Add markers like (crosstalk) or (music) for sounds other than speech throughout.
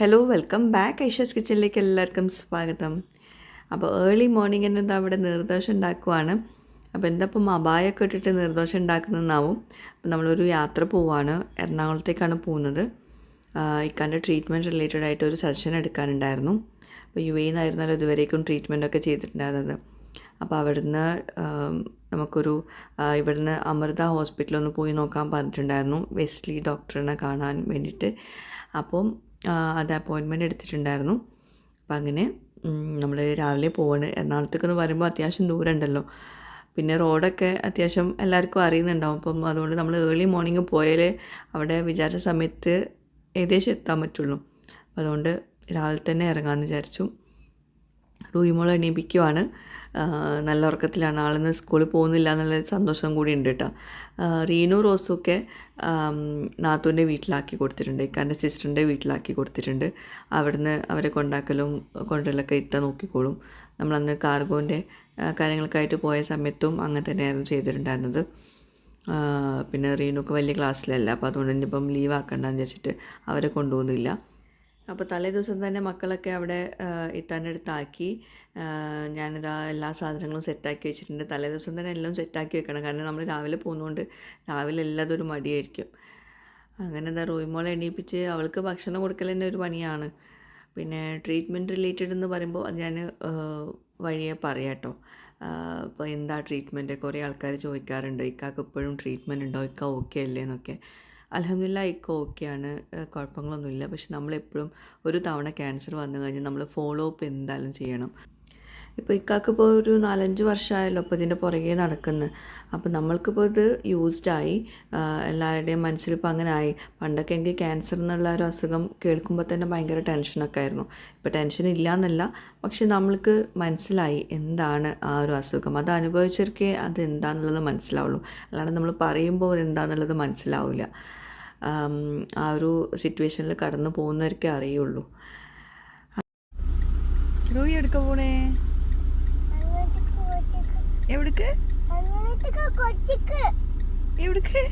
Hello welcome back Aisha's കിച്ചണിലേക്ക് എല്ലാവർക്കും സ്വാഗതം. അപ്പോൾ ഏർലി മോർണിംഗ് തന്നെ എന്താ അവിടെ നിർദോഷം ഉണ്ടാക്കുവാണ്? അപ്പോൾ എന്താ ഇപ്പം അബായൊക്കെ ഇട്ടിട്ട് നിർദോഷം ഉണ്ടാക്കുന്നതെന്നാവും. അപ്പോൾ നമ്മളൊരു യാത്ര പോവാണ്. എറണാകുളത്തേക്കാണ് പോകുന്നത്. ഇക്കാന്റെ ട്രീറ്റ്മെന്റ് റിലേറ്റഡ് ആയിട്ട് ഒരു സജഷൻ എടുക്കാനുണ്ടായിരുന്നു. അപ്പോൾ യു എന്നായിരുന്നാലും ഇതുവരേക്കും ട്രീറ്റ്മെന്റൊക്കെ ചെയ്തിട്ടുണ്ടായിരുന്നത്. അപ്പോൾ അവിടുന്ന് നമുക്കൊരു ഇവിടുന്ന് അമൃത ഹോസ്പിറ്റലൊന്ന് പോയി നോക്കാൻ പറഞ്ഞിട്ടുണ്ടായിരുന്നു. വെസ്റ്റ്ലി ഡോക്ടറിനെ കാണാൻ വേണ്ടിയിട്ട്. അപ്പം അത് അപ്പോയിൻമെന്റ് എടുത്തിട്ടുണ്ടായിരുന്നു. അപ്പം അങ്ങനെ നമ്മൾ രാവിലെ പോവാണ്. എറണാകുളത്തേക്കൊന്ന് വരുമ്പോൾ അത്യാവശ്യം ദൂരം ഉണ്ടല്ലോ പിന്നെ റോഡൊക്കെ അത്യാവശ്യം എല്ലാവർക്കും അറിയുന്നുണ്ടാവും. അപ്പം അതുകൊണ്ട് നമ്മൾ ഏർലി മോർണിംഗ് പോയാലേ അവിടെ വിചാരിച്ച സമയത്ത് ഏകദേശം എത്താൻ പറ്റുള്ളൂ. അതുകൊണ്ട് രാവിലെ തന്നെ ഇറങ്ങാമെന്ന് വിചാരിച്ചു. റൂയിമോൾ എണീപ്പിക്കുവാണ്. നല്ല ഉറക്കത്തിലാണ്. ആളിന്ന് സ്കൂളിൽ പോകുന്നില്ല എന്നുള്ള സന്തോഷം കൂടി ഉണ്ട് കേട്ടോ. റീനു റോസൊക്കെ നാത്തൂന്റെ വീട്ടിലാക്കി കൊടുത്തിട്ടുണ്ട്. ഇക്കാന്റെ സിസ്റ്ററിന്റെ വീട്ടിലാക്കി കൊടുത്തിട്ടുണ്ട്. അവിടുന്ന് അവരെ കൊണ്ടാക്കലും കൊണ്ടുവരലൊക്കെ ഇത്ത നോക്കിക്കോളും. നമ്മളന്ന് കാർഗോന്റെ കാര്യങ്ങൾക്കായിട്ട് പോയ സമയത്തും അങ്ങനെ തന്നെയായിരുന്നു ചെയ്തിട്ടുണ്ടായിരുന്നത്. പിന്നെ റീനുക്ക് വലിയ ക്ലാസ്സിലല്ല. അപ്പോൾ അതുകൊണ്ട് ഇനിയിപ്പം ലീവ് ആക്കണ്ടെന്ന് വിചാരിച്ചിട്ട് അവരെ കൊണ്ടുപോകുന്നില്ല. അപ്പോൾ തലേ ദിവസം തന്നെ മക്കളൊക്കെ അവിടെ ആ, ഞാനിതാ എല്ലാ സാധനങ്ങളും സെറ്റാക്കി വെച്ചിട്ടുണ്ട്. തലേ ദിവസം തന്നെ എല്ലാം സെറ്റാക്കി വെക്കണം. കാരണം നമ്മൾ രാവിലെ പോകുന്നതുകൊണ്ട് രാവിലെ എല്ലാതും ഒരു മടിയായിരിക്കും. അങ്ങനെ എന്താ റോയിമോളെ എണീപ്പിച്ച് അവൾക്ക് ഭക്ഷണം കൊടുക്കൽ തന്നെ ഒരു പണിയാണ്. പിന്നെ ട്രീറ്റ്മെന്റ് റിലേറ്റഡ് എന്ന് പറയുമ്പോൾ അത് ഞാൻ വഴിയെ പറയാം കേട്ടോ. ഇപ്പോൾ എന്താ ട്രീറ്റ്മെന്റ് കുറേ ആൾക്കാർ ചോദിക്കാറുണ്ട്. ഇക്കാക്ക് ഇപ്പോഴും ട്രീറ്റ്മെന്റ് ഉണ്ടോ? ഇക്ക ഓക്കെ അല്ലേ എന്നൊക്കെ. അലഹമില്ല ഇക്ക ഓക്കെയാണ്. കുഴപ്പങ്ങളൊന്നുമില്ല. പക്ഷെ നമ്മളെപ്പോഴും ഒരു തവണ ക്യാൻസർ വന്നു കഴിഞ്ഞാൽ നമ്മൾ ഫോളോ അപ്പ് എന്തായാലും ചെയ്യണം. ഇപ്പോൾ ഇക്കാക്ക് ഇപ്പോൾ ഒരു നാലഞ്ച് വർഷമായല്ലോ അപ്പോൾ ഇതിന്റെ പുറകെ നടക്കുന്നത് അപ്പോൾ നമ്മൾക്കിപ്പോൾ ഇത് യൂസ്ഡായി എല്ലാവരുടെയും മനസ്സിൽ ഇപ്പോൾ അങ്ങനെ ആയി. പണ്ടൊക്കെ എനിക്ക് ക്യാൻസർ എന്നുള്ള ഒരു അസുഖം കേൾക്കുമ്പോൾ തന്നെ ഭയങ്കര ടെൻഷനൊക്കെ ആയിരുന്നു. ഇപ്പോൾ ടെൻഷൻ ഇല്ല എന്നല്ല പക്ഷെ നമ്മൾക്ക് മനസ്സിലായി എന്താണ് ആ ഒരു അസുഖം. അത് അനുഭവിച്ചവർക്കേ അത് എന്താണെന്നുള്ളത് മനസ്സിലാവുള്ളൂ. അല്ലാണ്ട് നമ്മൾ പറയുമ്പോൾ എന്താണെന്നുള്ളത് മനസ്സിലാവില്ല ആം, ഒരു സിറ്റുവേഷനിൽ കടന്നു പോകുന്നവർക്കേ അറിയുള്ളൂ. റൂയി എടുക്ക പോണേ? എവിടേക്ക്? എവിടേക്ക്?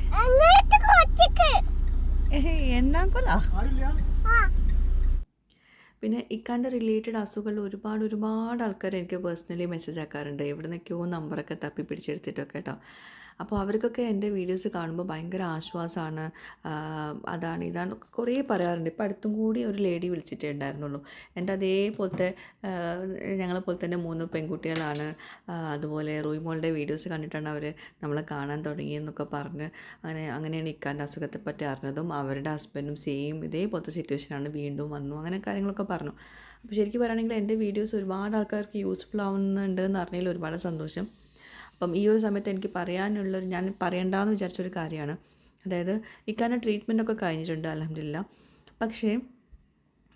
എന്നാക്കൊല്ലാ പിന്നെ ഇക്കാന്റെ റിലേറ്റഡ് അസുഖങ്ങൾ ഒരുപാട് ഒരുപാട് ആൾക്കാർ എനിക്ക് പേഴ്സണലി മെസ്സേജ് ആക്കാറുണ്ട്. എവിടെ നിന്നൊക്കെയോ നമ്പറൊക്കെ തപ്പി പിടിച്ചെടുത്തിട്ടൊക്കെ കേട്ടോ അപ്പോൾ അവർക്കൊക്കെ എന്റെ വീഡിയോസ് കാണുമ്പോൾ ഭയങ്കര ആശ്വാസമാണ് അതാണ് ഇതാണ് കുറേ പറയാറുണ്ട്. ഇപ്പോൾ അടുത്തും കൂടി ഒരു ലേഡി വിളിച്ചിട്ടേ ഉണ്ടായിരുന്നുള്ളൂ എന്റെ അതേപോലത്തെ ഞങ്ങളെപ്പോലെ തന്നെ മൂന്ന് പെൺകുട്ടികളാണ്. അതുപോലെ റൂയിമോളുടെ വീഡിയോസ് കണ്ടിട്ടാണ് അവർ നമ്മളെ കാണാൻ തുടങ്ങിയെന്നൊക്കെ പറഞ്ഞ് അങ്ങനെ അങ്ങനെയാണ് ഇക്കാന്റെ അസുഖത്തെ പറ്റി അറിഞ്ഞതും അവരുടെ ഹസ്ബൻഡും സെയിം ഇതേപോലത്തെ സിറ്റുവേഷനാണ് വീണ്ടും വന്നു. അങ്ങനെ കാര്യങ്ങളൊക്കെ പറഞ്ഞു. അപ്പോൾ ശരിക്കും പറയുകയാണെങ്കിൽ എന്റെ വീഡിയോസ് ഒരുപാട് ആൾക്കാർക്ക് യൂസ്ഫുൾ ആവുന്നുണ്ട് എന്ന് അറിഞ്ഞതിൽ ഒരുപാട് സന്തോഷം. അപ്പം ഈ ഒരു സമയത്ത് എനിക്ക് പറയാനുള്ളൊരു ഞാൻ പറയണ്ടെന്ന് വിചാരിച്ചൊരു കാര്യമാണ്. അതായത് ഇക്കാരുടെ ട്രീറ്റ്മെന്റൊക്കെ കഴിഞ്ഞിട്ടുണ്ട് അലഹമില്ല പക്ഷേ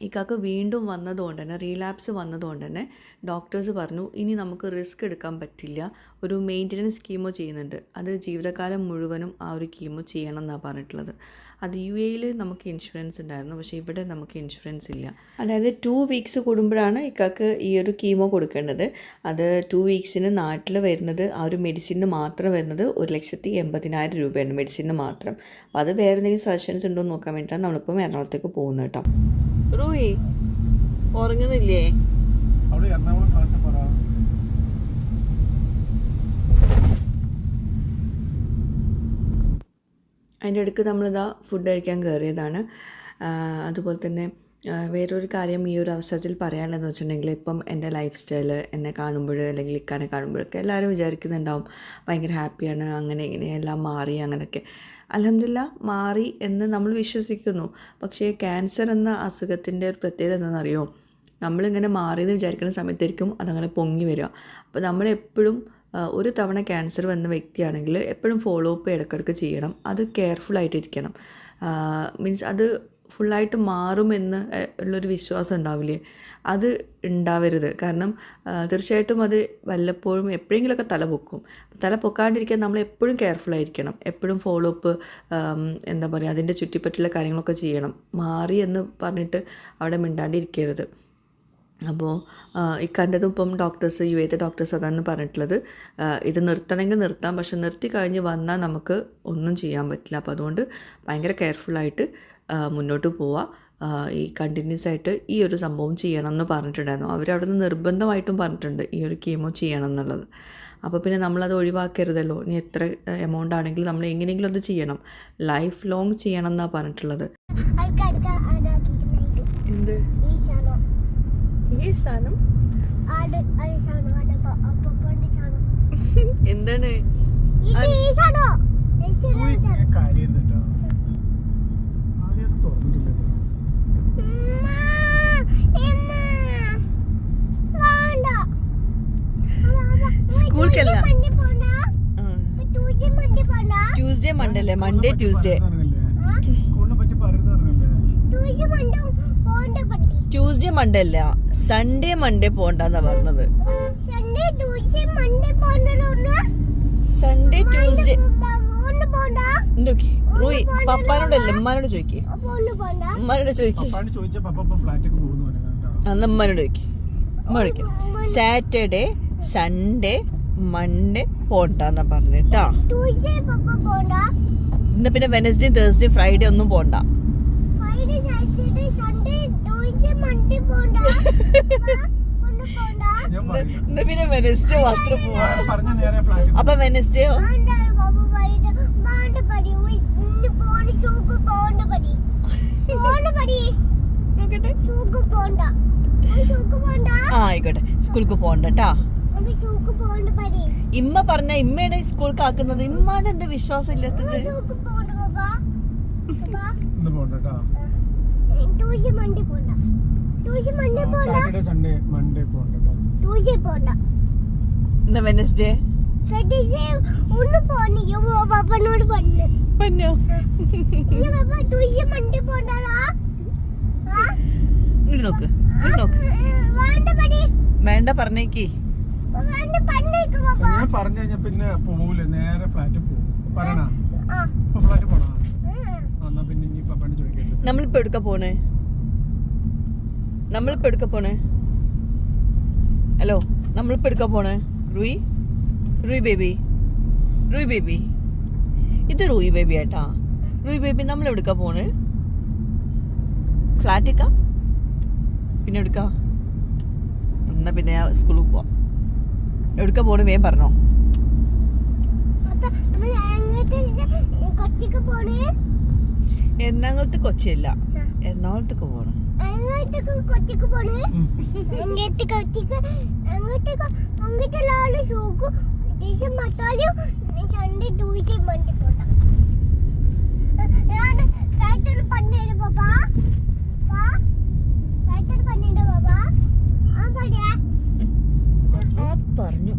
ഇക്കാക്ക് വീണ്ടും വന്നതുകൊണ്ട് തന്നെ റീലാപ്സ് വന്നതുകൊണ്ട് തന്നെ ഡോക്ടേഴ്സ് പറഞ്ഞു ഇനി നമുക്ക് റിസ്ക് എടുക്കാൻ പറ്റില്ല. ഒരു മെയിന്റനൻസ് കീമോ ചെയ്യുന്നുണ്ട്. അത് ജീവിതകാലം മുഴുവനും ആ ഒരു കീമോ ചെയ്യണം എന്നാണ് പറഞ്ഞിട്ടുള്ളത്. അത് യു എയിൽ നമുക്ക് ഇൻഷുറൻസ് ഉണ്ടായിരുന്നു. പക്ഷേ ഇവിടെ നമുക്ക് ഇൻഷുറൻസ് ഇല്ല. അതായത് ടു വീക്സ് കൂടുമ്പോഴാണ് ഇക്കാക്ക് ഈ ഒരു കീമോ കൊടുക്കേണ്ടത്. അത് ടു വീക്സിന് നാട്ടിൽ വരുന്നത് ആ ഒരു മെഡിസിന് മാത്രം വരുന്നത് ഒരു ലക്ഷത്തി എൺപതിനായിരം രൂപയാണ് മെഡിസിന് മാത്രം. അപ്പോൾ അത് വേറെ എന്തെങ്കിലും സജഷൻസ് ഉണ്ടോ എന്ന് നോക്കാൻ വേണ്ടിയിട്ടാണ് നമ്മളിപ്പം എറണാകുളത്തേക്ക് പോകുന്നത് കേട്ടോ. റൂയി ഉറങ്ങുന്നില്ലേ? അവിടെ എറണാകുളം കറക്റ്റ് പറ. അതിന്റെ ഇടയ്ക്ക് നമ്മളിതാ ഫുഡ് കഴിക്കാൻ കയറിയതാണ് അതുപോലെ തന്നെ വേറൊരു കാര്യം ഈ ഒരു അവസരത്തിൽ പറയാനുള്ളതെന്ന് വെച്ചിട്ടുണ്ടെങ്കിൽ ഇപ്പം എന്റെ ലൈഫ് സ്റ്റൈൽ എന്നെ കാണുമ്പോൾ അല്ലെങ്കിൽ ഇക്കാനെ കാണുമ്പോഴൊക്കെ എല്ലാവരും വിചാരിക്കുന്നുണ്ടാവും ഭയങ്കര ഹാപ്പിയാണ് അങ്ങനെ ഇങ്ങനെ എല്ലാം മാറി അങ്ങനെയൊക്കെ. അലഹമില്ല മാറി എന്ന് നമ്മൾ വിശ്വസിക്കുന്നു. പക്ഷേ ക്യാൻസർ എന്ന അസുഖത്തിന്റെ ഒരു പ്രത്യേകത എന്താണെന്നറിയോ? നമ്മളിങ്ങനെ മാറിയെന്ന് വിചാരിക്കുന്ന സമയത്തായിരിക്കും അതങ്ങനെ പൊങ്ങി വരിക. അപ്പോൾ നമ്മളെപ്പോഴും ഒരു തവണ ക്യാൻസർ വന്ന വ്യക്തിയാണെങ്കിൽ എപ്പോഴും ഫോളോ അപ്പ് ഇടയ്ക്കിടയ്ക്ക് ചെയ്യണം. അത് കെയർഫുൾ കെയർഫുള്ളായിട്ടിരിക്കണം മീൻസ് അത് ഫുള്ളായിട്ട് മാറുമെന്ന് ഉള്ളൊരു വിശ്വാസം ഉണ്ടാവില്ലേ? അത് ഉണ്ടാവരുത്. കാരണം തീർച്ചയായിട്ടും അത് വല്ലപ്പോഴും എപ്പോഴെങ്കിലുമൊക്കെ തല പൊക്കും. തല പൊക്കാണ്ടിരിക്കാൻ നമ്മൾ എപ്പോഴും കെയർഫുൾ ആയിരിക്കണം. എപ്പോഴും ഫോളോ അപ്പ് എന്താ പറയുക അതിന്റെ ചുറ്റിപ്പറ്റുള്ള കാര്യങ്ങളൊക്കെ ചെയ്യണം. മാറി എന്ന് പറഞ്ഞിട്ട് അവിടെ മിണ്ടാണ്ടിരിക്കരുത്. അപ്പോൾ ഇക്കാന്റെതും ഇപ്പം ഡോക്ടേഴ്സ് യു എത്തെ ഡോക്ടേഴ്സ് അതാണ് പറഞ്ഞിട്ടുള്ളത്. ഇത് നിർത്തണമെങ്കിൽ നിർത്താം. പക്ഷെ നിർത്തി കഴിഞ്ഞ് വന്നാൽ നമുക്ക് ഒന്നും ചെയ്യാൻ പറ്റില്ല. അപ്പോൾ അതുകൊണ്ട് ഭയങ്കര കെയർഫുള്ളായിട്ട് മുന്നോട്ട് പോവുക ഈ കണ്ടിന്യൂസ് ആയിട്ട് ഈ ഒരു സംഭവം ചെയ്യണം എന്ന് പറഞ്ഞിട്ടുണ്ടായിരുന്നു. അവരവിടെ നിന്ന് നിർബന്ധമായിട്ടും പറഞ്ഞിട്ടുണ്ട് ഈ ഒരു കീമോ ചെയ്യണം എന്നുള്ളത് അപ്പോൾ പിന്നെ നമ്മളത് ഒഴിവാക്കരുതല്ലോ. ഇനി എത്ര എമൗണ്ട് ആണെങ്കിലും നമ്മൾ എങ്ങനെയെങ്കിലും അത് ചെയ്യണം. ലൈഫ് ലോങ് ചെയ്യണം എന്നാണ് പറഞ്ഞിട്ടുള്ളത് എന്ത്? ഈ സാധനം. സാധനം? (laughs) എന്താണ് ഇത് ഈ സാധനം ഈ സാധനം കാര്യം കേട്ടോ ആദ്യം തുറന്നിട്ടില്ല ഉമ്മ, ഉമ്മ, വേണ്ട. അവ, അവ, സ്കൂൾക്കല്ല. ട്യൂഷൻ മണ്ടി പോണ്ട. ട്യൂഷൻ മണ്ടി പോണ്ട. ട്യൂസ്ഡേ മൺഡേ അല്ലേ മൺഡേ ട്യൂസ്ഡേ ആ? സ്കൂളിനെ പറ്റി പറയുന്നത് പറഞ്ഞല്ലേ ട്യൂഷൻ മണ്ടി പോണ്ട ട്യൂസ്ഡേ ട്യൂസ്ഡേ മൺഡേ അല്ല. സൺഡേ മൺഡേ പോണ്ടെന്നാ പറഞ്ഞത്. സൺഡേ ട്യൂസ്ഡേ പപ്പാനോട് റൂയി പപ്പാനോടല്ലേ ഉമ്മാനോട് ചോദിക്കേ. ഉമ്മാനോട് ചോദിക്കേ. അന്ന് ഉമ്മാനോട് ചോദിക്കേ. ഉമ്മ വിളിക്കാം. സാറ്റർഡേ സൺഡേ മൺഡേ പോണ്ടെന്നാ പറഞ്ഞിട്ടാ ഇന്ന് പിന്നെ വെനസ്ഡേ തേഴ്സ്ഡേ ഫ്രൈഡേ ഒന്നും പോണ്ട. (laughs) ഇന്ന് പിന്നെ വെനസ്ഡേ മാത്രം പോവാ. പറഞ്ഞ നേരെ ഫ്ലാറ്റ് അപ്പൊ വെനസ്ഡേയോ ആയിക്കോട്ടെ. സ്കൂൾക്ക് പോണ്ടട്ടാ പോണ്ട പടി ഇമ്മ പറഞ്ഞ ഇമ്മയാണ് സ്കൂൾക്ക് ആക്കുന്നത് ഇമ്മാന് എന്താ വിശ്വാസം ഇല്ലാത്തത് മണ്ടി വെനസ്ഡേ? പാപ്പനോട് പറഞ്ഞു പോണ്ടാ. ഇങ്ങോട്ട് നോക്ക് ഇങ്ങോട്ട് നോക്ക്. വേണ്ട പറഞ്ഞേക്കേ. ഞാൻ പറഞ്ഞു കഴിഞ്ഞാ പിന്നെ പോകൂല നേരെ ഫ്ലാറ്റ് പോകും. പറയണ? ആ. ഇപ്പൊ ഫ്ലാറ്റ് പോണോ. എന്നാ പിന്നെ ഇനി പപ്പാണ്ട് ചോദിക്കല്ലോ നമ്മളിപ്പോ എടുക്ക പോണേ? നമ്മളിപ്പോ എടുക്ക പോണേ? ഹലോ നമ്മളിപ്പോ എടുക്ക പോണേ? Rui? Rui baby. Rui baby. ഇത് റൂയി ബേബി ആട്ടാ റൂയി ബേബി നമ്മൾ എടുക്ക പോണ്? ഫ്ലാറ്റിക്ക പിന്നെ എടുക്ക എന്നാ പിന്നെ സ്കൂളിൽ പോവാം. എടുക്ക പോണ് വേഗം പറഞ്ഞോ. എറണാകുളത്ത് കൊച്ചിയല്ല. എറണാകുളത്തേക്ക് പോണു. കൊച്ചിക്ക് അങ്ങോട്ടേക്ക് അങ്ങോട്ടുള്ള ആൾ സൂക്ക് പറഞ്ഞു.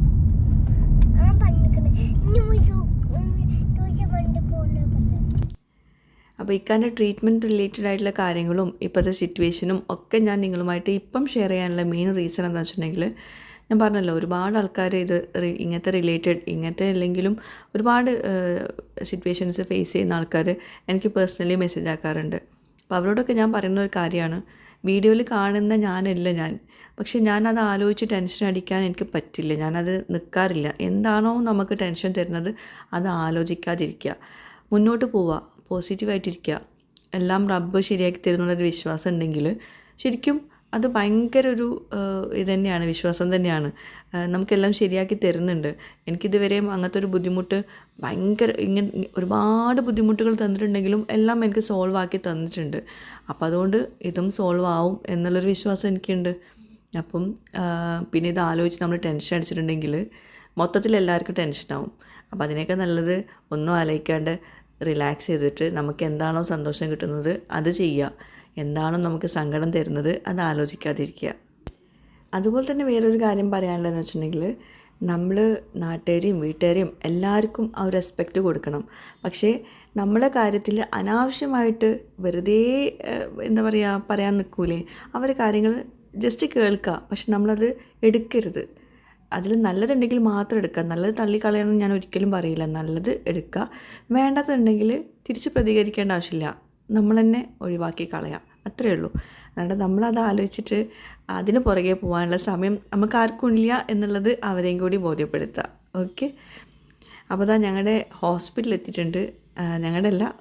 അപ്പോൾ ഇക്കാന്റെ ട്രീറ്റ്മെന്റ് റിലേറ്റഡ് ആയിട്ടുള്ള കാര്യങ്ങളും ഇപ്പോഴത്തെ സിറ്റുവേഷനും ഒക്കെ ഞാൻ നിങ്ങളുമായിട്ട് ഇപ്പം ഷെയർ ചെയ്യാനുള്ള മെയിൻ റീസൺ എന്താ വെച്ചിട്ടുണ്ടെങ്കിൽ ഞാൻ പറഞ്ഞല്ലോ ഒരുപാട് ആൾക്കാർ ഇത് ഇങ്ങനത്തെ റിലേറ്റഡ് ഇങ്ങനത്തെ അല്ലെങ്കിലും ഒരുപാട് സിറ്റുവേഷൻസ് ഫേസ് ചെയ്യുന്ന ആൾക്കാർ എനിക്ക് പേഴ്സണലി മെസ്സേജ് ആക്കാറുണ്ട്. അപ്പോൾ അവരോടൊക്കെ ഞാൻ പറയുന്ന ഒരു കാര്യമാണ് വീഡിയോയിൽ കാണുന്ന ഞാനല്ല ഞാൻ. പക്ഷെ ഞാനത് ആലോചിച്ച് ടെൻഷൻ അടിക്കാൻ എനിക്ക് പറ്റില്ല. ഞാനത് നിൽക്കാറില്ല എന്താണോ നമുക്ക് ടെൻഷൻ തരുന്നത് അത് ആലോചിക്കാതിരിക്കുക. മുന്നോട്ട് പോവുക. പോസിറ്റീവായിട്ടിരിക്കുക. എല്ലാം റബ്ബ് ശരിയാക്കി തരുന്നുള്ളൊരു വിശ്വാസം ഉണ്ടെങ്കിൽ ശരിക്കും അത് ഭയങ്കര ഒരു ഇത് തന്നെയാണ്. വിശ്വാസം തന്നെയാണ്. നമുക്കെല്ലാം ശരിയാക്കി തരുന്നുണ്ട്. എനിക്കിതുവരെയും അങ്ങനത്തെ ഒരു ബുദ്ധിമുട്ട് ഭയങ്കര ഇങ്ങനെ ഒരുപാട് ബുദ്ധിമുട്ടുകൾ തന്നിട്ടുണ്ടെങ്കിലും എല്ലാം എനിക്ക് സോൾവ് ആക്കി തന്നിട്ടുണ്ട്. അപ്പോൾ അതുകൊണ്ട് ഇതും സോൾവ് ആവും എന്നുള്ളൊരു വിശ്വാസം എനിക്കുണ്ട്. അപ്പം പിന്നെ ഇത് ആലോചിച്ച് നമ്മൾ ടെൻഷൻ അടിച്ചിട്ടുണ്ടെങ്കിൽ മൊത്തത്തിൽ എല്ലാവർക്കും ടെൻഷനാവും അപ്പോൾ അതിനേക്കാൾ നല്ലത് ഒന്നും ആലോചിക്കാണ്ട് റിലാക്സ് ചെയ്തിട്ട് നമുക്ക് എന്താണോ സന്തോഷം കിട്ടുന്നത് അത് ചെയ്യുക. എന്താണോ നമുക്ക് സങ്കടം തരുന്നത് അത് ആലോചിക്കാതിരിക്കുക. അതുപോലെ തന്നെ വേറൊരു കാര്യം പറയാനുള്ളതെന്ന് വെച്ചിട്ടുണ്ടെങ്കിൽ നമ്മൾ നാട്ടുകാരെയും വീട്ടുകാരെയും എല്ലാവർക്കും ആ ഒരു റെസ്പെക്റ്റ് കൊടുക്കണം. പക്ഷേ നമ്മളെ കാര്യത്തിൽ അനാവശ്യമായിട്ട് വെറുതെ എന്താ പറയുക പറയാൻ നിൽക്കൂലേ? അവർ കാര്യങ്ങൾ ജസ്റ്റ് കേൾക്കുക പക്ഷെ നമ്മളത് എടുക്കരുത്. അതിൽ നല്ലതുണ്ടെങ്കിൽ മാത്രം എടുക്കുക. നല്ലത് തള്ളിക്കളയണം ഞാൻ ഒരിക്കലും പറയില്ല. നല്ലത് എടുക്കുക. വേണ്ടാത്തതുണ്ടെങ്കിൽ തിരിച്ച് പ്രതികരിക്കേണ്ട ആവശ്യമില്ല. നമ്മൾ തന്നെ ഒഴിവാക്കി കളയാം. അത്രയേ ഉള്ളൂ. അല്ലാണ്ട് നമ്മളത് ആലോചിച്ചിട്ട് അതിന് പുറകെ പോകാനുള്ള സമയം നമുക്ക് ആർക്കും ഇല്ല എന്നുള്ളത് അവരെയും കൂടി ബോധ്യപ്പെടുത്തുക. ഓക്കെ? അപ്പോൾ അതാ ഞങ്ങളുടെ ഹോസ്പിറ്റലിൽ എത്തിയിട്ടുണ്ട്. ഞങ്ങളുടെ അല്ല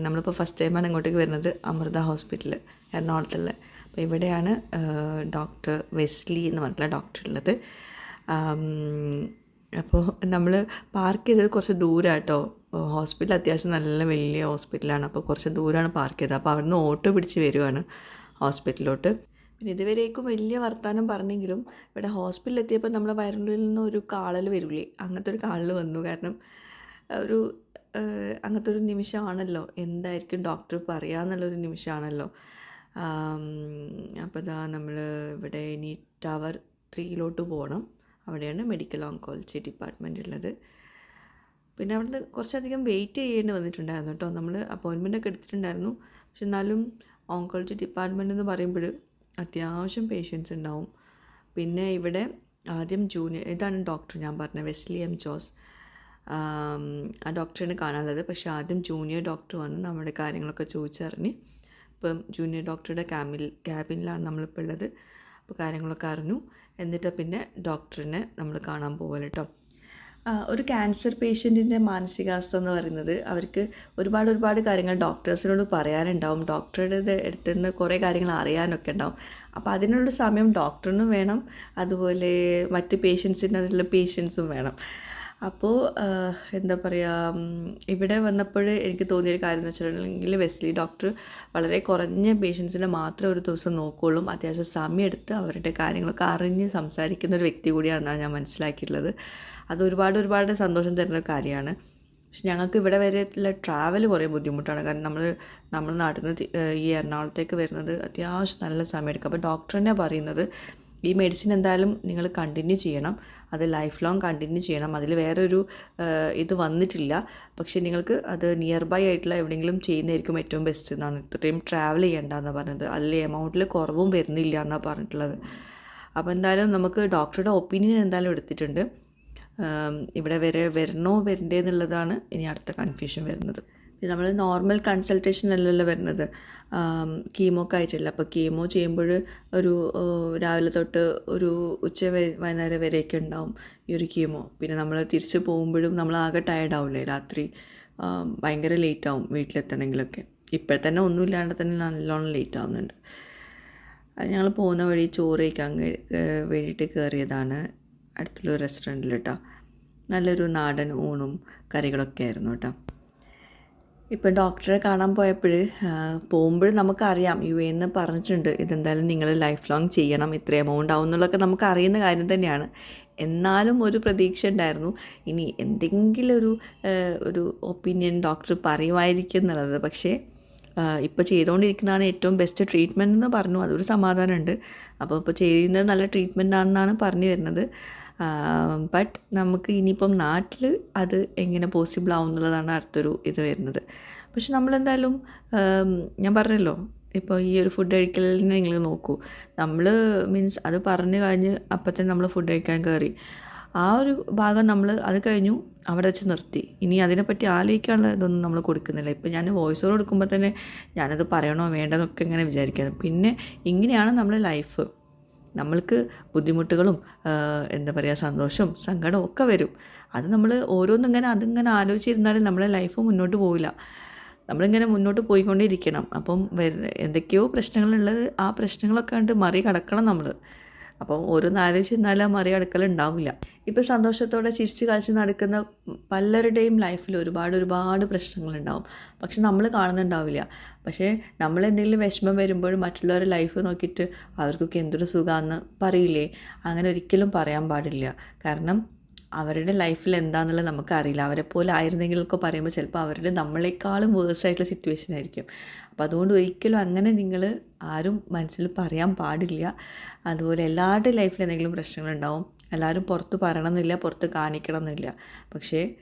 നമ്മളിപ്പോൾ ഫസ്റ്റ് ടൈമാണ് ഇങ്ങോട്ടേക്ക് വരുന്നത്. അമൃത ഹോസ്പിറ്റൽ എറണാകുളത്തുള്ള. അപ്പോൾ ഇവിടെയാണ് ഡോക്ടർ വെസ്ലി എന്ന് പറഞ്ഞിട്ടുള്ള ഡോക്ടർ ഉള്ളത്. അപ്പോൾ നമ്മൾ പാർക്ക് ചെയ്തത് കുറച്ച് ദൂരം കേട്ടോ ഹോസ്പിറ്റൽ അത്യാവശ്യം നല്ല വലിയ ഹോസ്പിറ്റലാണ്. അപ്പോൾ കുറച്ച് ദൂരമാണ് പാർക്ക് ചെയ്തത്. അപ്പോൾ അവിടുന്ന് ഓട്ടോ പിടിച്ച് വരുവാണ് ഹോസ്പിറ്റലിലോട്ട്. പിന്നെ ഇതുവരേക്കും വലിയ വർത്തമാനം പറഞ്ഞെങ്കിലും ഇവിടെ ഹോസ്പിറ്റലിൽ എത്തിയപ്പോൾ നമ്മൾ വയറിനുള്ളിൽ നിന്ന് ഒരു കാളൽ വരില്ലേ അങ്ങനത്തെ ഒരു കാളൽ വന്നു. കാരണം ഒരു അങ്ങനത്തെ ഒരു നിമിഷമാണല്ലോ. എന്തായിരിക്കും ഡോക്ടർ പറയാന്നുള്ളൊരു നിമിഷമാണല്ലോ. അപ്പോൾ ഇതാ നമ്മൾ ഇവിടെ ഇനി ടവർ ത്രീയിലോട്ട് പോകണം. അവിടെയാണ് മെഡിക്കൽ ഓങ്കോളജി ഡിപ്പാർട്ട്മെന്റ് ഉള്ളത്. പിന്നെ അവിടുന്ന് കുറച്ചധികം വെയിറ്റ് ചെയ്യേണ്ടി വന്നിട്ടുണ്ടായിരുന്നു കേട്ടോ. നമ്മൾ അപ്പോയിൻമെന്റ് ഒക്കെ എടുത്തിട്ടുണ്ടായിരുന്നു. പക്ഷെ എന്നാലും ഓങ്കോളജി ഡിപ്പാർട്ട്മെന്റ് എന്ന് പറയുമ്പോൾ അത്യാവശ്യം പേഷ്യൻസ് ഉണ്ടാവും. പിന്നെ ഇവിടെ ആദ്യം ജൂനിയർ ഇതാണ് ഡോക്ടർ ഞാൻ പറഞ്ഞ വെസ്ലി എം ജോസ്. ആ ഡോക്ടറിനെ കാണാനുള്ളത്. പക്ഷേ ആദ്യം ജൂനിയർ ഡോക്ടർ വന്ന് നമ്മുടെ കാര്യങ്ങളൊക്കെ ചോദിച്ചറിഞ്ഞ് ഇപ്പം ജൂനിയർ ഡോക്ടറുടെ ക്യാബിൽ ക്യാബിനിലാണ് നമ്മളിപ്പോൾ ഉള്ളത് അപ്പോൾ കാര്യങ്ങളൊക്കെ അറിഞ്ഞു. എന്നിട്ട് പിന്നെ ഡോക്ടറിനെ നമ്മൾ കാണാൻ പോകല കേട്ടോ ഒരു ക്യാൻസർ പേഷ്യന്റിന്റെ മാനസികാവസ്ഥ എന്ന് പറയുന്നത് അവർക്ക് ഒരുപാട് ഒരുപാട് കാര്യങ്ങൾ ഡോക്ടേഴ്സിനോട് പറയാനുണ്ടാവും. ഡോക്ടറുടെ അടുത്ത് നിന്ന് കുറേ കാര്യങ്ങൾ അറിയാനൊക്കെ ഉണ്ടാവും. അപ്പോൾ അതിനുള്ള സമയം ഡോക്ടറിനും വേണം. അതുപോലെ മറ്റ് അതിലുള്ള പേഷ്യൻസും വേണം. അപ്പോൾ എന്താ പറയുക ഇവിടെ വന്നപ്പോൾ എനിക്ക് തോന്നിയൊരു കാര്യം എന്ന് വെച്ചിട്ടുണ്ടെങ്കിൽ വെസ്ലി ഡോക്ടർ വളരെ കുറഞ്ഞ പേഷ്യൻസിനെ മാത്രമേ ഒരു ദിവസം നോക്കുകയുള്ളൂ അത്യാവശ്യം സമയമെടുത്ത് അവരുടെ കാര്യങ്ങളൊക്കെ അറിഞ്ഞ് സംസാരിക്കുന്ന ഒരു വ്യക്തി കൂടിയാണെന്നാണ് ഞാൻ മനസ്സിലാക്കിയിട്ടുള്ളത്. അത് ഒരുപാട് ഒരുപാട് സന്തോഷം തരുന്ന ഒരു കാര്യമാണ്. പക്ഷെ ഞങ്ങൾക്ക് ഇവിടെ വരെയുള്ള ട്രാവൽ കുറേ ബുദ്ധിമുട്ടാണ്. കാരണം നമ്മൾ നമ്മൾ നാട്ടിൽ നിന്ന് ഈ എറണാകുളത്തേക്ക് വരുന്നത് അത്യാവശ്യം നല്ല സമയമെടുക്കും അപ്പോൾ ഡോക്ടർ തന്നെ പറയുന്നത്. ഈ മെഡിസിൻ എന്തായാലും നിങ്ങൾ കണ്ടിന്യൂ ചെയ്യണം. അത് ലൈഫ് ലോങ് കണ്ടിന്യൂ ചെയ്യണം. അതിൽ വേറൊരു ഇത് വന്നിട്ടില്ല. പക്ഷേ നിങ്ങൾക്ക് അത് നിയർ ബൈ ആയിട്ടുള്ള എവിടെയെങ്കിലും ചെയ്യുന്നതായിരിക്കും ഏറ്റവും ബെസ്റ്റ് എന്നാണ്. ഇത്രയും ട്രാവൽ ചെയ്യേണ്ട എന്നാണ് പറഞ്ഞത്. അതിൽ എമൗണ്ടിൽ കുറവും വരുന്നില്ല എന്നാണ് പറഞ്ഞിട്ടുള്ളത്. അപ്പോൾ എന്തായാലും നമുക്ക് ഡോക്ടറുടെ ഒപ്പീനിയൻ എന്തായാലും എടുത്തിട്ടുണ്ട്. ഇവിടെ വരെ വരണോ വരണ്ടേ എന്നുള്ളതാണ് ഇനി അടുത്ത കൺഫ്യൂഷൻ വരുന്നത്. നമ്മൾ നോർമൽ കൺസൾട്ടേഷൻ അല്ലല്ലോ വരുന്നത്. കീമോ ഒക്കെ ആയിട്ടില്ല. അപ്പോൾ കീമോ ചെയ്യുമ്പോൾ ഒരു രാവിലെ തൊട്ട് ഒരു ഉച്ച വൈകുന്നേരം വരെയൊക്കെ ഉണ്ടാവും ഈ ഒരു കീമോ പിന്നെ നമ്മൾ തിരിച്ച് പോകുമ്പോഴും നമ്മൾ ആകെ ടയർഡ് ആവില്ലേ രാത്രി. ഭയങ്കര ലേറ്റ് ആവും വീട്ടിലെത്തണമെങ്കിലൊക്കെ ഇപ്പോൾ തന്നെ ഒന്നുമില്ലാണ്ട് തന്നെ നല്ലോണം ലേറ്റ് ആവുന്നുണ്ട്. ഞങ്ങൾ പോകുന്ന വഴി ചോറ് കഴിക്കാൻ വേണ്ടിയിട്ട് കയറിയതാണ് അടുത്തുള്ള റെസ്റ്റോറന്റിൽ കേട്ടോ നല്ലൊരു നാടൻ ഊണും കറികളൊക്കെ ആയിരുന്നു കേട്ടോ ഇപ്പം ഡോക്ടറെ കാണാൻ പോയപ്പോൾ പോകുമ്പോൾ നമുക്കറിയാം യു എന്ന് പറഞ്ഞിട്ടുണ്ട്. ഇതെന്തായാലും നിങ്ങൾ ലൈഫ് ലോങ് ചെയ്യണം. ഇത്ര എമൗണ്ട് ആവും എന്നുള്ളതൊക്കെ നമുക്ക് അറിയുന്ന കാര്യം തന്നെയാണ്. എന്നാലും ഒരു പ്രതീക്ഷ ഉണ്ടായിരുന്നു. ഇനി എന്തെങ്കിലും ഒരു ഒരു ഒപ്പീനിയൻ ഡോക്ടർ പറയുമായിരിക്കും എന്നുള്ളത്. പക്ഷേ ഇപ്പോൾ ചെയ്തുകൊണ്ടിരിക്കുന്നതാണ് ഏറ്റവും ബെസ്റ്റ് ട്രീറ്റ്മെന്റ് എന്ന് പറഞ്ഞു. അതൊരു സമാധാനമുണ്ട്. അപ്പോൾ ഇപ്പോൾ ചെയ്യുന്നത് നല്ല ട്രീറ്റ്മെന്റ് ആണെന്നാണ് പറഞ്ഞു വരുന്നത്. ബട്ട് നമുക്ക് ഇനിയിപ്പം നാട്ടിൽ അത് എങ്ങനെ പോസിബിൾ ആവും എന്നുള്ളതാണ് അടുത്തൊരു ഇത് വരുന്നത്. പക്ഷെ നമ്മളെന്തായാലും ഞാൻ പറഞ്ഞല്ലോ ഇപ്പോൾ ഈ ഒരു ഫുഡ് കഴിക്കലിനെ നിങ്ങൾ നോക്കൂ. നമ്മൾ മീൻസ് അത് പറഞ്ഞു കഴിഞ്ഞ് അപ്പത്തന്നെ നമ്മൾ ഫുഡ് കഴിക്കാൻ കയറി ആ ഒരു ഭാഗം നമ്മൾ അത് കഴിഞ്ഞു അവിടെ വെച്ച് നിർത്തി. ഇനി അതിനെപ്പറ്റി ആലോചിക്കാനുള്ള ഇതൊന്നും നമ്മൾ കൊടുക്കുന്നില്ല. ഇപ്പം ഞാൻ വോയിസ് ഓവർ കൊടുക്കുമ്പോൾ തന്നെ ഞാനത് പറയണോ വേണ്ടെന്നൊക്കെ ഇങ്ങനെ വിചാരിക്കുന്നത് പിന്നെ ഇങ്ങനെയാണ് നമ്മൾ ലൈഫ് നമ്മൾക്ക് ബുദ്ധിമുട്ടുകളും എന്താ പറയുക സന്തോഷവും സങ്കടവും ഒക്കെ വരും. അത് നമ്മൾ ഓരോന്നും ഇങ്ങനെ അതിങ്ങനെ ആലോചിച്ചിരുന്നാലും നമ്മളെ ലൈഫ് മുന്നോട്ട് പോവില്ല. നമ്മളിങ്ങനെ മുന്നോട്ട് പോയിക്കൊണ്ടേയിരിക്കണം അപ്പം എന്തൊക്കെയോ പ്രശ്നങ്ങളുള്ളത് ആ പ്രശ്നങ്ങളൊക്കെ കണ്ട് മറികടക്കണം നമ്മൾ അപ്പം നാലഞ്ച് ആലോചിച്ചിരുന്നാൽ ആ മറികടക്കൽ ഉണ്ടാവില്ല. ഇപ്പോൾ സന്തോഷത്തോടെ ചിരിച്ച് കളിച്ച് നടക്കുന്ന പലരുടെയും ലൈഫിൽ ഒരുപാട് ഒരുപാട് പ്രശ്നങ്ങളുണ്ടാവും. പക്ഷെ നമ്മൾ കാണുന്നുണ്ടാവില്ല. പക്ഷേ നമ്മൾ എന്തെങ്കിലും വിഷമം വരുമ്പോഴും മറ്റുള്ളവരുടെ ലൈഫ് നോക്കിയിട്ട് അവർക്കൊക്കെ എന്തൊരു സുഖമാണെന്ന് പറയില്ലേ? അങ്ങനെ ഒരിക്കലും പറയാൻ പാടില്ല. കാരണം അവരുടെ ലൈഫിൽ എന്താണെന്നുള്ളത് നമുക്കറിയില്ല. അവരെ പോലെ ആയിരുന്നെങ്കിലൊക്കെ പറയുമ്പോൾ ചിലപ്പോൾ അവരുടെ നമ്മളെക്കാളും വേഴ്സ് ആയിട്ടുള്ള സിറ്റുവേഷൻ ആയിരിക്കും. അപ്പോൾ അതുകൊണ്ട് ഒരിക്കലും അങ്ങനെ നിങ്ങൾ ആരും മനസ്സിൽ പറയാൻ പാടില്ല. അതുപോലെ എല്ലാവരുടെയും ലൈഫിൽ എന്തെങ്കിലും പ്രശ്നങ്ങളുണ്ടാവും. എല്ലാവരും പുറത്ത് പറയണമെന്നില്ല പുറത്ത് കാണിക്കണം എന്നില്ല പക്ഷേ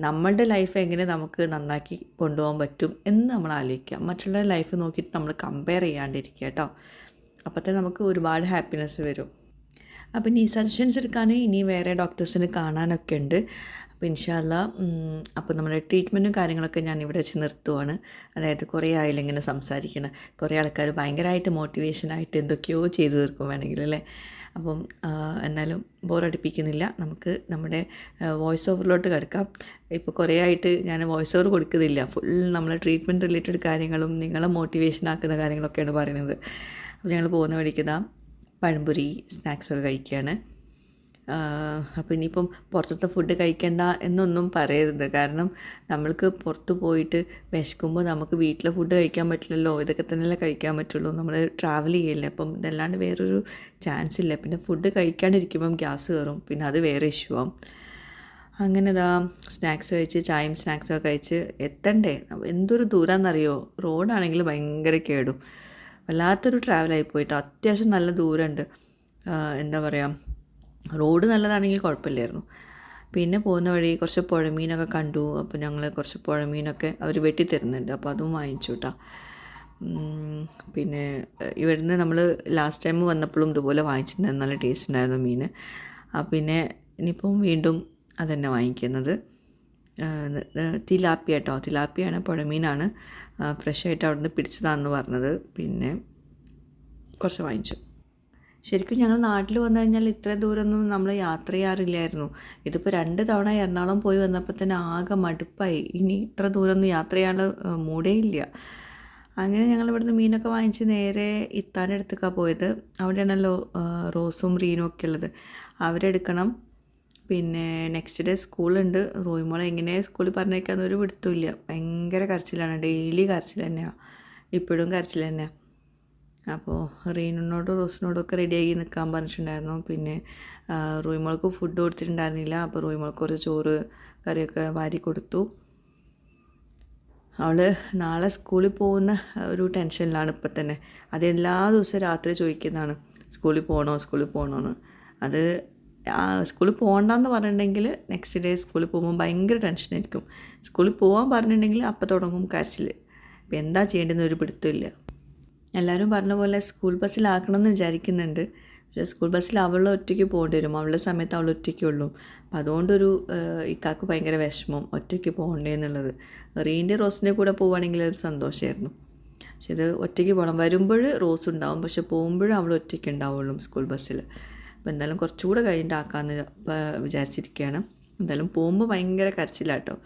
നമ്മളുടെ ലൈഫ് എങ്ങനെ നമുക്ക് നന്നാക്കി കൊണ്ടുപോകാൻ പറ്റും എന്ന് നമ്മൾ ആലോചിക്കുക. മറ്റുള്ളവരുടെ ലൈഫ് നോക്കിയിട്ട് നമ്മൾ കമ്പയർ ചെയ്യാണ്ടിരിക്കുക കേട്ടോ. അപ്പോൾ തന്നെ നമുക്ക് ഒരുപാട് ഹാപ്പിനെസ് വരും. അപ്പം ഇനി സജഷൻസ് എടുക്കാൻ ഇനി വേറെ ഡോക്ടേഴ്സിന് കാണാനൊക്കെ ഉണ്ട്. അപ്പോൾ ഇൻഷാല്ല അപ്പോൾ നമ്മുടെ ട്രീറ്റ്മെന്റും കാര്യങ്ങളൊക്കെ ഞാൻ ഇവിടെ വെച്ച് നിർത്തുവാണ്. അതായത് കുറേ ആയില്ല ഇങ്ങനെ സംസാരിക്കണം. കുറേ ആൾക്കാർ ഭയങ്കരമായിട്ട് മോട്ടിവേഷനായിട്ട് എന്തൊക്കെയോ ചെയ്തു തീർക്കും വേണമെങ്കിൽ അല്ലേ? അപ്പം എന്നാലും ബോറടിപ്പിക്കുന്നില്ല നമുക്ക് നമ്മുടെ വോയിസ് ഓവറിലോട്ട് കിടക്കാം. ഇപ്പോൾ കുറേ ആയിട്ട് ഞാൻ വോയിസ് ഓവർ കൊടുക്കുന്നില്ല. ഫുൾ നമ്മളെ ട്രീറ്റ്മെന്റ് റിലേറ്റഡ് കാര്യങ്ങളും നിങ്ങളെ മോട്ടിവേഷൻ ആക്കുന്ന കാര്യങ്ങളൊക്കെയാണ് പറയുന്നത്. അപ്പോൾ ഞങ്ങൾ പോകുന്ന വഴിക്ക് ഇതാ പഴംപൊരി സ്നാക്സൊക്കെ കഴിക്കുകയാണ്. അപ്പോൾ ഇനിയിപ്പം പുറത്തത്തെ ഫുഡ് കഴിക്കണ്ട എന്നൊന്നും പറയരുത്. കാരണം നമ്മൾക്ക് പുറത്ത് പോയിട്ട് വിശക്കുമ്പോൾ നമുക്ക് വീട്ടിലെ ഫുഡ് കഴിക്കാൻ പറ്റില്ലല്ലോ. ഇതൊക്കെ തന്നെയല്ലേ കഴിക്കാൻ പറ്റുള്ളൂ. നമ്മൾ ട്രാവൽ ചെയ്യില്ലേ. അപ്പം ഇതല്ലാണ്ട് വേറൊരു ചാൻസ് ഇല്ല. പിന്നെ ഫുഡ് കഴിക്കാണ്ടിരിക്കുമ്പം ഗ്യാസ് കയറും പിന്നെ അത് വേറെ ഇഷ്യൂ ആവും. അങ്ങനെ ഇതാ സ്നാക്സ് കഴിച്ച് ചായയും സ്നാക്സും ഒക്കെ കഴിച്ച് എത്തണ്ടേ? എന്തൊരു ദൂരമെന്നറിയോ റോഡാണെങ്കിൽ ഭയങ്കര കേടും. വല്ലാത്തൊരു ട്രാവലായി പോയിട്ട്. അത്യാവശ്യം നല്ല ദൂരമുണ്ട്. എന്താ പറയുക റോഡ് നല്ലതാണെങ്കിൽ കുഴപ്പമില്ലായിരുന്നു. പിന്നെ പോകുന്ന വഴി കുറച്ച് പുഴമീനൊക്കെ കണ്ടു. അപ്പോൾ ഞങ്ങൾ കുറച്ച് പുഴമീനൊക്കെ അവർ വെട്ടിത്തരുന്നുണ്ട്. അപ്പോൾ അതും വാങ്ങിച്ചു കേട്ടോ പിന്നെ ഇവിടുന്ന് നമ്മൾ ലാസ്റ്റ് ടൈം വന്നപ്പോഴും ഇതുപോലെ വാങ്ങിച്ചിട്ടുണ്ടായിരുന്നു നല്ല ടേസ്റ്റ് ഉണ്ടായിരുന്നു മീൻ പിന്നെ ഇനിയിപ്പം വീണ്ടും അതന്നെ വാങ്ങിക്കുന്നത്. തിലാപ്പി കേട്ടോ തിലാപ്പിയാണ് പുഴമീനാണ്. ഫ്രഷായിട്ട് അവിടെ നിന്ന് പിടിച്ചതാണെന്ന് പറഞ്ഞത്. പിന്നെ കുറച്ച് വാങ്ങിച്ചു. ശരിക്കും ഞങ്ങൾ നാട്ടിൽ വന്നു കഴിഞ്ഞാൽ ഇത്ര ദൂരമൊന്നും നമ്മൾ യാത്ര ചെയ്യാറില്ലായിരുന്നു. ഇതിപ്പോൾ രണ്ട് തവണ എറണാകുളം പോയി വന്നപ്പോൾ തന്നെ ആകെ മടുപ്പായി. ഇനി ഇത്ര ദൂരമൊന്നും യാത്ര ചെയ്യാനുള്ള മൂടേ ഇല്ല. അങ്ങനെ ഞങ്ങൾ ഇവിടുന്ന് മീനൊക്കെ വാങ്ങിച്ച് നേരെ ഇത്താന്റെ അടുത്തേക്കാണ് പോയത്. അവിടെയാണല്ലോ റോസും റീനും ഒക്കെ ഉള്ളത്. അവരെടുക്കണം. പിന്നെ നെക്സ്റ്റ് ഡേ സ്കൂളുണ്ട്. റോയിമോളെ എങ്ങനെ സ്കൂളിൽ പറഞ്ഞേക്കാന്ന് ഒരു പിടുത്തമില്ല ഭയങ്കര കരച്ചിലാണ്. ഡെയിലി കരച്ചിൽ തന്നെയാണ് ഇപ്പോഴും കരച്ചിൽ തന്നെയാണ് അപ്പോൾ റീനോടും റോസിനോടും ഒക്കെ റെഡിയാക്കി നിൽക്കാൻ പറഞ്ഞിട്ടുണ്ടായിരുന്നു. പിന്നെ റൂയിമോൾക്ക് ഫുഡ് കൊടുത്തിട്ടുണ്ടായിരുന്നില്ല. അപ്പോൾ റൂയിമോൾക്ക് കുറച്ച് ചോറ് കറിയൊക്കെ വാരി കൊടുത്തു. അവൾ നാളെ സ്കൂളിൽ പോകുന്ന ഒരു ടെൻഷനിലാണ് ഇപ്പം തന്നെ. അത് എല്ലാ ദിവസവും രാത്രി ചോദിക്കുന്നതാണ്. സ്കൂളിൽ പോകണോ സ്കൂളിൽ പോകണോന്ന് അത് സ്കൂളിൽ പോകണ്ടെന്ന് പറഞ്ഞിട്ടുണ്ടെങ്കിൽ നെക്സ്റ്റ് ഡേ സ്കൂളിൽ പോകുമ്പോൾ ഭയങ്കര ടെൻഷനായിരിക്കും സ്കൂളിൽ പോകാൻ പറഞ്ഞിട്ടുണ്ടെങ്കിൽ അപ്പം തുടങ്ങും കരച്ചിൽ ഇപ്പം എന്താ ചെയ്യേണ്ടതെന്ന് ഒരു പിടുത്തമില്ല എല്ലാവരും പറഞ്ഞ പോലെ സ്കൂൾ ബസ്സിലാക്കണം എന്ന് വിചാരിക്കുന്നുണ്ട്. പക്ഷേ സ്കൂൾ ബസ്സിൽ അവൾ ഒറ്റയ്ക്ക് പോകേണ്ടി വരും. അവളുടെ സമയത്ത് അവൾ ഒറ്റയ്ക്കുള്ളൂ അപ്പം അതുകൊണ്ടൊരു ഇക്കാക്ക് ഭയങ്കര വിഷമം ഒറ്റയ്ക്ക് പോകണ്ടേ എന്നുള്ളത്. റീന്റെ റോസിന്റെ കൂടെ പോവുകയാണെങ്കിൽ ഒരു സന്തോഷമായിരുന്നു. പക്ഷെ ഇത് ഒറ്റയ്ക്ക് പോകണം. വരുമ്പോൾ റോസ് ഉണ്ടാവും. പക്ഷെ പോകുമ്പോഴും അവൾ ഒറ്റയ്ക്ക് ഉണ്ടാവുള്ളൂ സ്കൂൾ ബസ്സിൽ. അപ്പം എന്തായാലും കുറച്ചുകൂടെ കഴിഞ്ഞിട്ട് ആക്കാമെന്ന് പ- വിചാരിച്ചിരിക്കുകയാണ്. എന്തായാലും പോകുമ്പോൾ ഭയങ്കര കരച്ചിലാട്ടോ.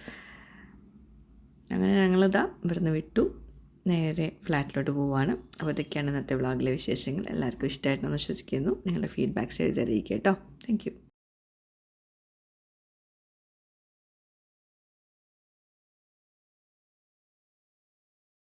അങ്ങനെ ഞങ്ങളിതാ ഇവിടുന്ന് വിട്ടു. നേരെ ഫ്ലാറ്റിലോട്ട് പോവുകയാണ് അപ്പോൾ ഇതൊക്കെയാണ് ഇന്നത്തെ വ്ളോഗിലെ വിശേഷങ്ങൾ. എല്ലാവർക്കും ഇഷ്ടമായിട്ടെന്ന് വിശ്വസിക്കുന്നു. നിങ്ങളുടെ ഫീഡ്ബാക്ക്സ് എഴുതി അറിയിക്കുക കേട്ടോ. താങ്ക്